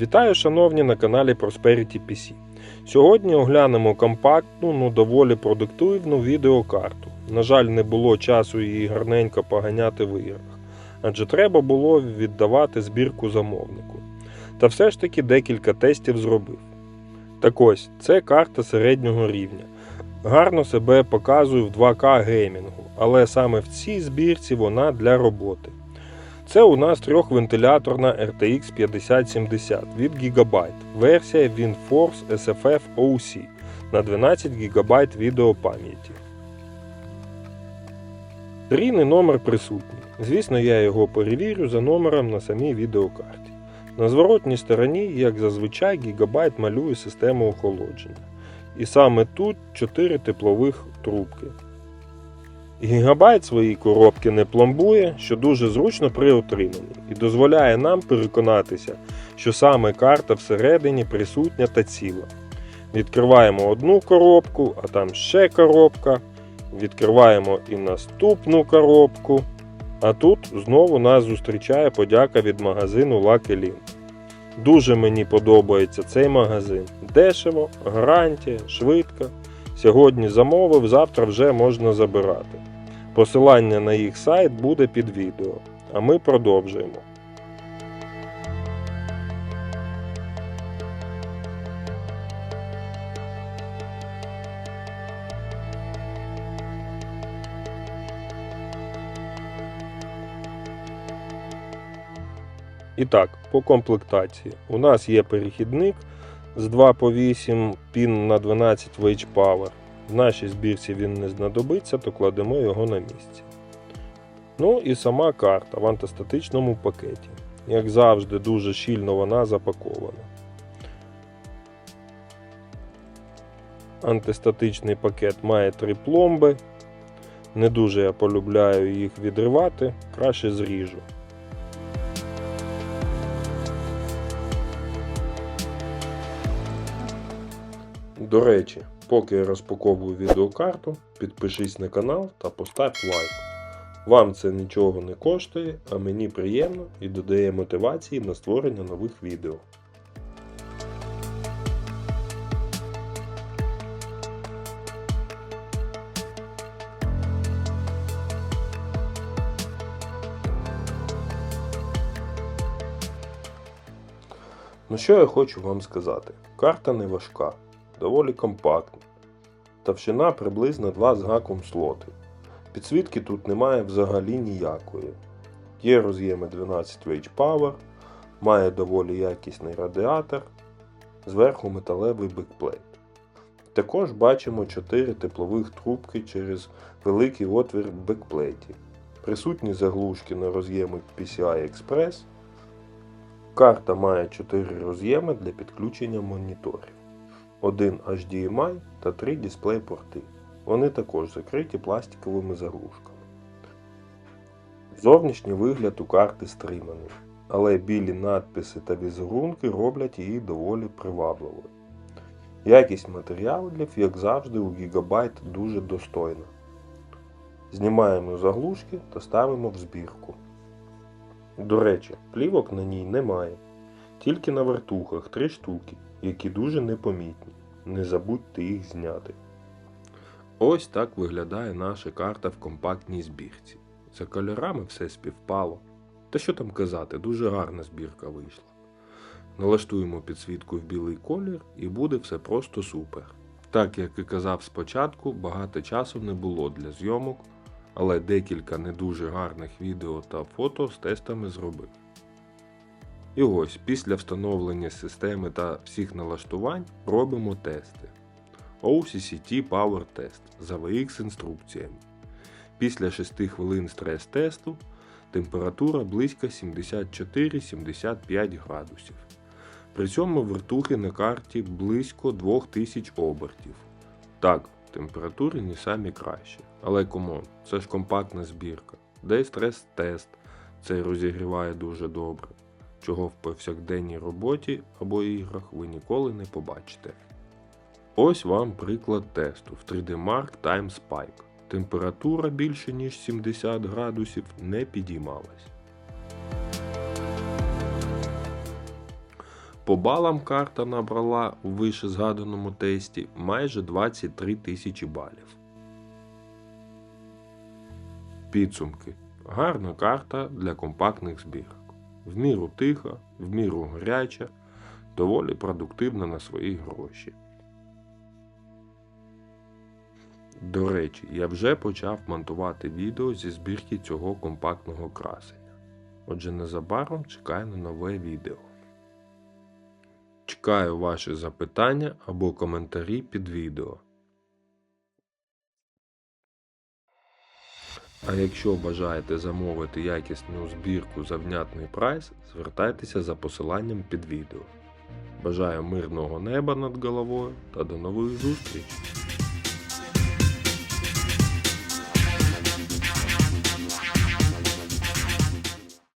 Вітаю, шановні, на каналі Prosperity PC. Сьогодні оглянемо компактну, ну доволі продуктивну відеокарту. На жаль, не було часу її гарненько поганяти в іграх, адже треба було віддавати збірку замовнику. Та все ж таки декілька тестів зробив. Так ось, це карта середнього рівня. Гарно себе показує в 2К геймінгу, але саме в цій збірці вона для роботи. Це у нас трьохвентиляторна RTX 5070 від Gigabyte, версія WinForce SFF OC на 12 ГБ відеопам'яті. Серійний номер присутній. Звісно, я його перевірю за номером на самій відеокарті. На зворотній стороні, як зазвичай, Gigabyte малює систему охолодження. І саме тут 4 теплових трубки. Гігабайт свої коробки не пломбує, що дуже зручно при отриманні, і дозволяє нам переконатися, що саме карта всередині присутня та ціла. Відкриваємо одну коробку, а там ще коробка. Відкриваємо і наступну коробку. А тут знову нас зустрічає подяка від магазину Lucky Link. Дуже мені подобається цей магазин. Дешево, гарантія, швидко. Сьогодні замовив, завтра вже можна забирати. Посилання на їх сайт буде під відео. А ми продовжуємо. І так, по комплектації. У нас є перехідник з 2 по 8 пін на 12 Wage Power. В нашій збірці він не знадобиться, то кладемо його на місце. Ну і сама карта в антистатичному пакеті. Як завжди, дуже щільно вона запакована. Антистатичний пакет має три пломби. Не дуже я полюбляю їх відривати, краще зріжу. До речі, поки я розпаковую відеокарту, підпишись на канал та постав лайк. Вам це нічого не коштує, а мені приємно і додає мотивації на створення нових відео. Ну що я хочу вам сказати? Карта не важка, доволі компактна. Товщина приблизно 2 з гаком слоти. Підсвітки тут немає взагалі ніякої. Є роз'єми 12 Wage Power, має доволі якісний радіатор, зверху металевий бекплейт. Також бачимо 4 теплових трубки через великий отвір в бекплейті. Присутні заглушки на роз'єми PCI Express. Карта має 4 роз'єми для підключення моніторів. Один HDMI та 3 дисплей-порти. Вони також закриті пластиковими заглушками. Зовнішній вигляд у карти стриманий, але білі надписи та візерунки роблять її доволі привабливою. Якість матеріалів, як завжди, у Gigabyte дуже достойна. Знімаємо заглушки та ставимо в збірку. До речі, плівок на ній немає, тільки на вертухах 3 штуки, які дуже непомітні. Не забудьте їх зняти. Ось так виглядає наша карта в компактній збірці. За кольорами все співпало. Та що там казати, дуже гарна збірка вийшла. Налаштуємо підсвітку в білий колір і буде все просто супер. Так як і казав спочатку, багато часу не було для зйомок, але декілька не дуже гарних відео та фото з тестами зробив. І ось після встановлення системи та всіх налаштувань робимо тести. OCCT Power Test за VX інструкціями. Після 6 хвилин стрес-тесту температура близько 74-75 градусів. При цьому вертухи на карті близько 2000 обертів. Так, температури не самі кращі. Але комон, це ж компактна збірка. Де стрес-тест, цей розігріває дуже добре, чого в повсякденній роботі або іграх ви ніколи не побачите. Ось вам приклад тесту в 3D Mark Time Spike. Температура більше ніж 70 градусів не підіймалась. По балам карта набрала у вище згаданому тесті майже 23 тисячі балів. Підсумки. Гарна карта для компактних збірок. В міру тиха, в міру гаряча, доволі продуктивна на свої гроші. До речі, я вже почав монтувати відео зі збірки цього компактного красення. Отже, незабаром чекаю на нове відео. Чекаю ваші запитання або коментарі під відео. А якщо бажаєте замовити якісну збірку за внятний прайс, звертайтеся за посиланням під відео. Бажаю мирного неба над головою та до нових зустрічей!